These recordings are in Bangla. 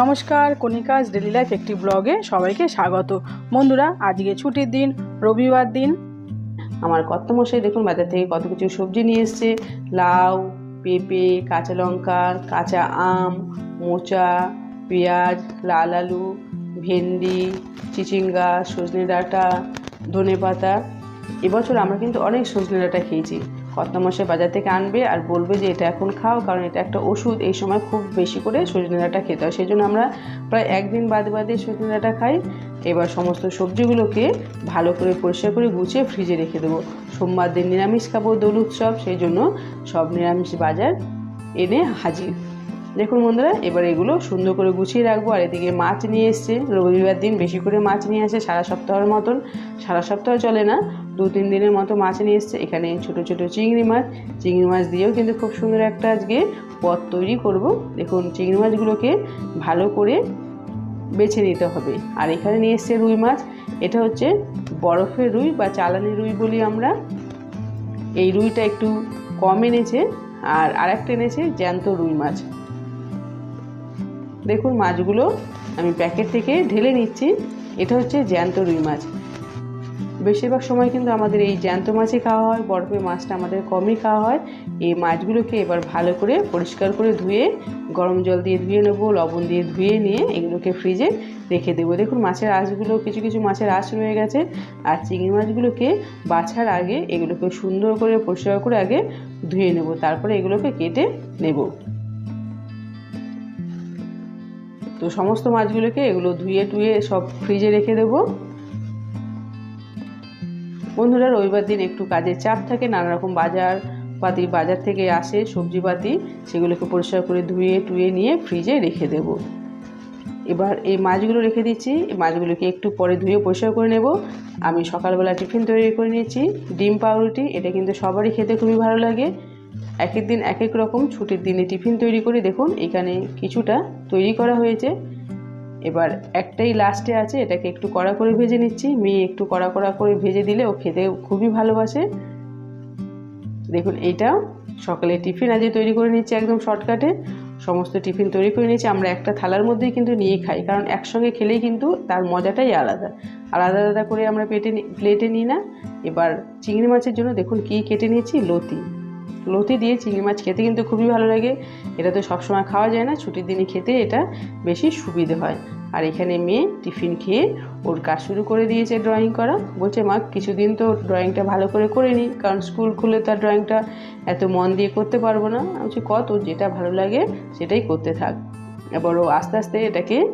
নমস্কার কণিকাজ ডেলি লাইফ একটি ব্লগে সবাইকে স্বাগত। বন্ধুরা, আজকে ছুটির দিন, রবিবার দিন। আমার কর্তমশাই দেখুন বাজার থেকে কত কিছু সবজি নিয়ে এসছে। লাউ, পেঁপে, কাঁচা লঙ্কা, কাঁচা আম, মোচা, পেঁয়াজ, লাল আলু, ভেন্ডি, চিচিঙ্গা, সজনে ডাঁটা ধনে পাতা এবছর আমরা কিন্তু অনেক সজনে ডাঁটা খেয়েছি। কর্তামশাই বাজার থেকে আনবে আর বলবে যে এটা এখন খাও, কারণ এটা একটা ওষুধ, এই সময় খুব বেশি করে সজনে ডাঁটা খেতে হয়। সেই জন্য আমরা প্রায় একদিন বাদে বাদে সজনে ডাঁটা খাই। এবার সমস্ত সবজিগুলোকে ভালো করে পরিষ্কার করে গুছিয়ে ফ্রিজে রেখে দেবো। সোমবার দিন নিরামিষ খাব দোল উৎসব, সেই জন্য সব নিরামিষ বাজার এনে হাজির। দেখুন বন্ধুরা, এবার এগুলো সুন্দর করে গুছিয়ে রাখব। আর এদিকে মাছ নিয়ে এসছে, রবিবার দিন বেশি করে মাছ নিয়ে আসে সারা সপ্তাহের মতন। সারা সপ্তাহ চলে না দু তিন দিনের মতো মাছ নিয়ে এসছে। এখানে ছোট ছোট চিংড়ি মাছ। চিংড়ি মাছ দিয়েও কিন্তু খুব সুন্দর একটা আজকে পদ তৈরি করব। দেখুন, চিংড়ি মাছগুলোকে ভালো করে বেছে নিতে হবে। আর এখানে নিয়ে এসছে রুই মাছ। এটা হচ্ছে বরফের রুই বা চালানি রুই বলি আমরা। এই রুইটা একটু কম এনেছে আর আরেকটা এনেছে জ্যান্ত রুই মাছ। দেখুন, মাছগুলো আমি প্যাকেট থেকে ঢেলে নিচ্ছি। এটা হচ্ছে জ্যান্ত রুই মাছ। বেশিরভাগ সময় কিন্তু আমাদের এই জ্যান্ত মাছই খাওয়া হয় বরফের মাছটা আমাদের কমই খাওয়া হয়। এই মাছগুলোকে এবার ভালো করে পরিষ্কার করে ধুয়ে, গরম জল দিয়ে ধুয়ে নেব, লবণ দিয়ে ধুয়ে নিয়ে এগুলোকে ফ্রিজে রেখে দেবো। দেখুন মাছের আঁশগুলো, কিছু কিছু মাছের আঁশ রয়ে গেছে। আর চিংড়ি মাছগুলোকে বাছার আগে এগুলোকে সুন্দর করে, পরিষ্কার করে আগে ধুয়ে নেব। তারপরে এগুলোকে কেটে নেব। তো সমস্ত মাছগুলোকে এগুলো ধুয়ে টুয়ে সব ফ্রিজে রেখে দেবো। বন্ধুরা রবিবার দিন একটু কাজের চাপ থাকে, নানা রকম বাজার পাতি, বাজার থেকে আসে সবজিপাতি সেগুলোকে পরিষ্কার করে ধুয়ে টুয়ে নিয়ে ফ্রিজে রেখে দেব। এবার এই মাছগুলো রেখে দিচ্ছি, এই মাছগুলোকে একটু পরে ধুয়ে পরিষ্কার করে নেব। আমি সকালবেলা টিফিন তৈরি করে নিয়েছি, ডিম, পাউরুটি, এটা কিন্তু সবারই খেতে খুবই ভালো লাগে। এক এক দিন এক এক রকম, ছুটির দিনে টিফিন তৈরি করে দেখুন, এখানে কিছুটা তৈরি করা হয়েছে। এবার একটাই লাস্টে আছে, এটাকে একটু কড়া করে ভেজে নিচ্ছি। মেয়ে একটু কড়া কড়া করে ভেজে দিলে ও খেতে খুবই ভালোবাসে। দেখুন এইটা সকালে টিফিন আজকে তৈরি করে নিচ্ছি একদম শর্টকাটে সমস্ত টিফিন তৈরি করে নিয়েছি, আমরা একটা থালার মধ্যেই কিন্তু নিয়ে খাই, কারণ একসঙ্গে খেলেই কিন্তু তার মজাটাই আলাদা। আলাদা আলাদা করে আমরা পেটে প্লেটে নিই না। এবার চিংড়ি মাছের জন্য দেখুন, কী কেটে নিয়েছি? লতি। লতি দিয়ে চিংড়ি মাছ খেতে কিন্তু খুবই ভালো লাগে। এটা তো সবসময় খাওয়া যায় না, ছুটির দিনে খেতে এটা বেশি সুবিধে হয়। আর এখানে মেয়ে টিফিন খেয়ে ওর কাজ শুরু করে দিয়েছে ড্রয়িং করা। বলছে, মা, কিছুদিন তো ড্রয়িংটা ভালো করে করে নিই কারণ স্কুল খুলে তার ড্রয়িংটা এত মন দিয়ে করতে পারব না। বলছি, কত, যেটা ভালো লাগে সেটাই করতে থাক। এবার ও আস্তে আস্তে এটাকে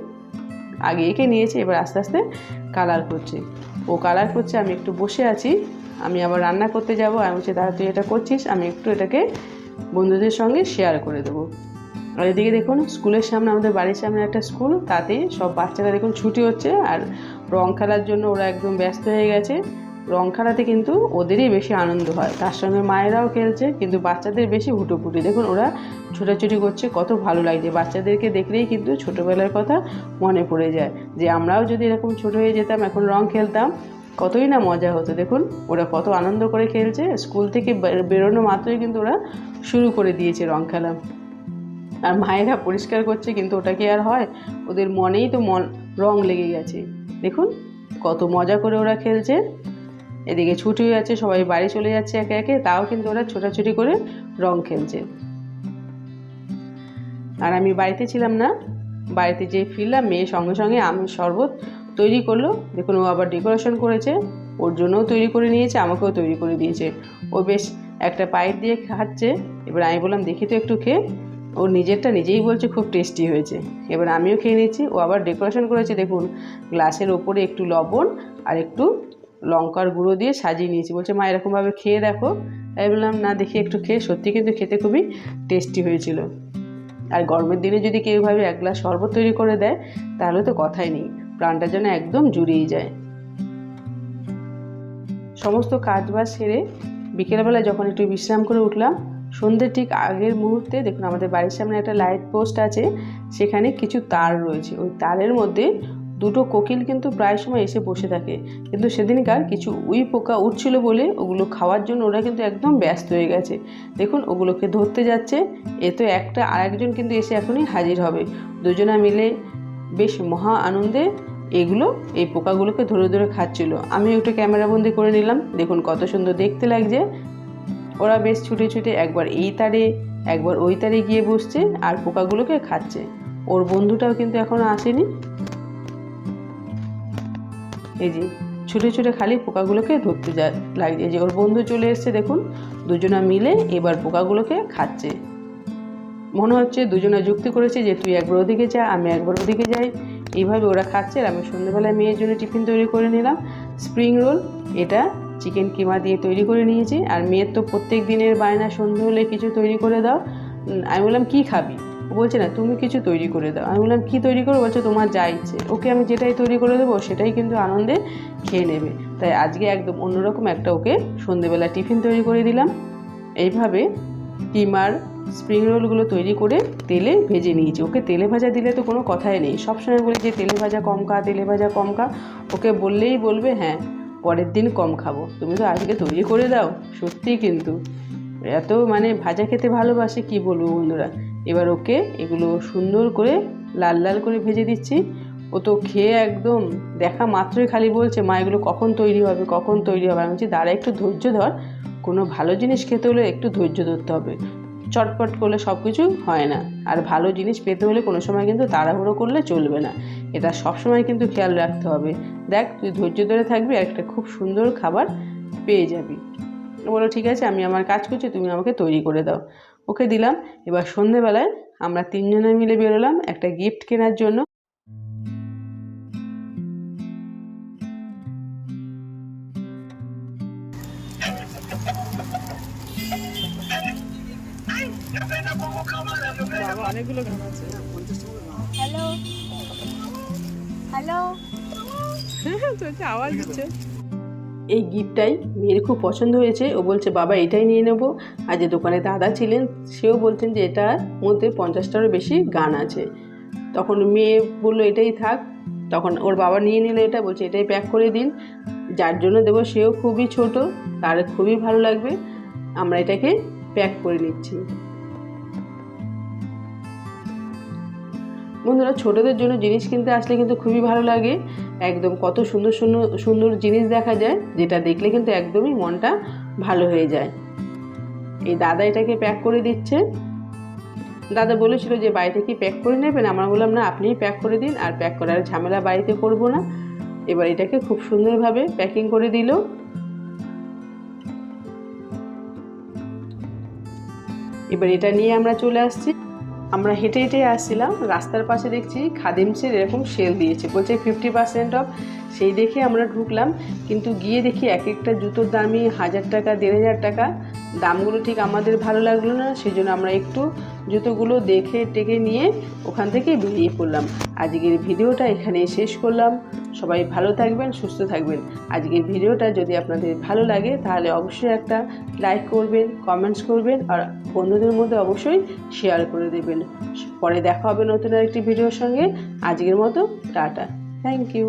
আগে এঁকে নিয়েছে, এবার আস্তে আস্তে কালার করছে। ও কালার করছে, আমি একটু বসে আছি। আমি আবার রান্না করতে যাব আমি বলছি, দাদা, তুই এটা করছিস, আমি একটু এটাকে বন্ধুদের সঙ্গে শেয়ার করে দেবো। আর এদিকে দেখুন, স্কুলের সামনে, আমাদের বাড়ির সামনে একটা স্কুল, তাতে সব বাচ্চারা দেখুন ছুটি হচ্ছে আর রং খেলার জন্য ওরা একদম ব্যস্ত হয়ে গেছে। রং খেলাতে কিন্তু ওদেরই বেশি আনন্দ হয়। তার সঙ্গে মায়েরাও খেলছে, কিন্তু বাচ্চাদের বেশি হুটোপুটি। দেখুন, ওরা ছোটাছুটি করছে, কত ভালো লাগছে। বাচ্চাদেরকে দেখলেই কিন্তু ছোটোবেলার কথা মনে পড়ে যায় যে, আমরাও যদি এরকম ছোটো হয়ে যেতাম, এখন রং খেলতাম কতই না মজা হতো। দেখুন, ওরা কত আনন্দ করে খেলছে। স্কুল থেকে বেরোনো মাত্রই কিন্তু ওরা শুরু করে দিয়েছে রং খেলা। আর মায়েরা পরিষ্কার করছে, কিন্তু ওটা কি আর হয়? ওদের মনেই তো মন, রং লেগে গেছে। দেখুন, কত মজা করে ওরা খেলছে। এদিকে ছুটি হয়ে যাচ্ছে, সবাই বাড়ি চলে যাচ্ছে একে একে, তাও কিন্তু ওরা ছোটাছুটি করে রং খেলছে। আর আমি বাড়িতে ছিলাম না। বাড়িতে যে ফিরলাম, মেয়ে সঙ্গে সঙ্গে আমি শরবত তৈরি করল। দেখুন, ও আবার ডেকোরেশন করেছে। ওর জন্যও তৈরি করে নিয়েছে, আমাকেও তৈরি করে দিয়েছে। ও বেশ একটা পাইপ দিয়ে খাচ্ছে। এবার আমি বললাম, দেখি তো একটু খেয়ে। ও নিজেরটা নিজেই বলছে, খুব টেস্টি হয়েছে। এবার আমিও খেয়ে নিচ্ছি। ও আবার ডেকোরেশন করেছে, দেখুন গ্লাসের ওপরে একটু লবণ আর একটু লঙ্কার গুঁড়ো দিয়ে সাজিয়ে নিয়েছি। বলছে, মা, এরকমভাবে খেয়ে দেখো। আমি বললাম, না, দেখি একটু খেয়ে। সত্যি কিন্তু খেতে খুবই টেস্টি হয়েছিল। আর গরমের দিনে যদি কেউভাবে এক গ্লাস শরবত তৈরি করে দেয়, তাহলে তো কথাই নেই। প্রাণটা যেন একদম জুড়িয়ে যায়। সমস্ত কাজ বাজ সেরে বিকেলবেলা যখন একটু বিশ্রাম করে উঠলাম সন্ধ্যের ঠিক আগের মুহূর্তে দেখুন আমাদের বাড়ির সামনে একটা লাইট পোস্ট আছে, সেখানে কিছু তার রয়েছে। ওই তারের মধ্যে দুটো কোকিল কিন্তু প্রায় সময় এসে বসে থাকে। কিন্তু সেদিনকার কিছু উই পোকা উঠছিল বলে ওগুলো খাওয়ার জন্য ওরা কিন্তু একদম ব্যস্ত হয়ে গেছে। দেখুন ওগুলোকে ধরতে যাচ্ছে এ তো একটা আরেকজন কিন্তু এসে এখনই হাজির হবে। দুজনা মিলে বেশ মহা আনন্দে এগুলো, এই পোকাগুলোকে ধরে ধরে খাচ্ছিল। আমি একটু ক্যামেরাবন্দি করে নিলাম। দেখুন কত সুন্দর দেখতে লাগছে। ওরা বেশ ছুটে ছুটে একবার এই তারে, একবার ওই তারে গিয়ে বসছে আর পোকাগুলোকে খাচ্ছে। ওর বন্ধুটাও কিন্তু এখনও আসেনি। এই যে, ছুটে ছুটে খালি পোকাগুলোকে ধরতে যা, লাগছে। যে ওর বন্ধু চলে এসছে, দেখুন। দুজনা মিলে এবার পোকাগুলোকে খাচ্ছে। মনে হচ্ছে দুজনে যুক্তি করেছে যে তুই একবার ওদিকে যা, আমি একবার ওদিকে যাই। এইভাবে ওরা খাচ্ছে আর আমি সন্ধ্যেবেলায় মেয়ের জন্য টিফিন তৈরি করে নিলাম। স্প্রিং রোল, এটা চিকেন কিমা দিয়ে তৈরি করে নিয়েছি। আর মেয়ের তো প্রত্যেক দিনের বায়না, সন্ধে হলে কিছু তৈরি করে দাও। আমি বললাম, কী খাবি? বলছে, না, তুমি কিছু তৈরি করে দাও। আমি বললাম, কী তৈরি করো বলছে, তোমার যা ইচ্ছে। ওকে আমি যেটাই তৈরি করে দেবো, সেটাই কিন্তু আনন্দে খেয়ে নেবে। তাই আজকে একদম অন্যরকম একটা ওকে সন্ধেবেলা টিফিন তৈরি করে দিলাম। এইভাবে কিমার স্প্রিং রোলগুলো তৈরি করে তেলে ভেজে নিয়েছি। ওকে তেলে ভাজা দিলে তো কোনো কথাই নেই। সবসময় বলি যে, তেলে ভাজা কম খা, তেলে ভাজা কম খা। ওকে বললেই বলবে হ্যাঁ পরের দিন কম খাব। তুমি তো আজকে তৈরি করে দাও, সত্যিই কিন্তু। এত মানে ভাজা খেতে ভালোবাসে, কি বলব বন্ধুরা? এবার ওকে এগুলো সুন্দর করে লাল লাল করে ভেজে দিচ্ছি। ও তো খেয়ে একদম দেখা মাত্রই খালি বলছে, মা, এগুলো কখন তৈরি হবে? কখন তৈরি হবে? আমি বলছি, দাঁড়া, একটু ধৈর্য ধর। কোনো ভালো জিনিস খেতে হলে একটু ধৈর্য ধরতে হবে। চটপট করলে সব কিছু হয় না। আর ভালো জিনিস পেতে হলে কোনো সময় কিন্তু তাড়াহুড়ো করলে চলবে না। এটা সব সময় কিন্তু খেয়াল রাখতে হবে। দেখ, তুই ধৈর্য ধরে থাকবি একটা খুব সুন্দর খাবার পেয়ে যাবি। বলো ঠিক আছে, আমি আমার কাজ করছি, তুমি আমাকে তৈরি করে দাও। ওকে দিলাম। এবার সন্ধেবেলায় আমরা তিনজনে মিলে বেরোলাম একটা গিফট কেনার জন্য। অনেকগুলো গান আছে। হ্যালো। আওয়াজ এই গিফটটাই মেয়ের খুব পছন্দ হয়েছে। ও বলছে বাবা এটাই নিয়ে নেব। আর যে দোকানে দাদা ছিলেন সেও বলছেন যে এটার মধ্যে পঞ্চাশটারও বেশি গান আছে। তখন মেয়ে বলল এটাই থাক। তখন ওর বাবা নিয়ে নিল এটা বলছে এটাই প্যাক করে দিন। যার জন্য দেবো সেও খুবই ছোট তার খুবই ভালো লাগবে। আমরা এটাকে প্যাক করে নিচ্ছি। বন্ধুরা, ছোটদের জন্য জিনিস কিনতে আসলে কিন্তু খুবই ভালো লাগে। একদম কত সুন্দর সুন্দর সুন্দর জিনিস দেখা যায়, যেটা দেখলে কিন্তু একদমই মনটা ভালো হয়ে যায়। এই দাদা এটাকে প্যাক করে দিচ্ছে। দাদা বলেছিল যে, বাড়িতে কি প্যাক করে নেবেন? আমরা বললাম, না, আপনিই প্যাক করে দিন, আর প্যাক করার ঝামেলা বাড়িতে করব না। এবার এটাকে খুব সুন্দরভাবে প্যাকিং করে দিল। এবার এটা নিয়ে আমরা চলে আসছি। আমরা হেঁটে হেঁটে আসছিলাম, রাস্তার পাশে দেখছি খাদিমসের এরকম সেল দিয়েছে, বলছে ফিফটি পার্সেন্ট অফ সেই দেখে আমরা ঢুকলাম, কিন্তু গিয়ে দেখি এক একটা জুতোর দামই হাজার টাকা, দেড় হাজার টাকা। দামগুলো ঠিক আমাদের ভালো লাগল না সেই জন্য আমরা একটু জুতোগুলো দেখে টেকে নিয়ে ওখান থেকে বেরিয়ে পড়লাম। আজকের ভিডিওটা এখানে শেষ করলাম। সবাই ভালো থাকবেন, সুস্থ থাকবেন। আজকের ভিডিওটা যদি আপনাদের ভালো লাগে, তাহলে অবশ্যই একটা লাইক করবেন, কমেন্টস করবেন, আর বন্ধুদের মধ্যে অবশ্যই শেয়ার করে দেবেন। পরে দেখা হবে নতুন আরেকটি ভিডিওর সঙ্গে। আজকের মতো, টাটা। Thank you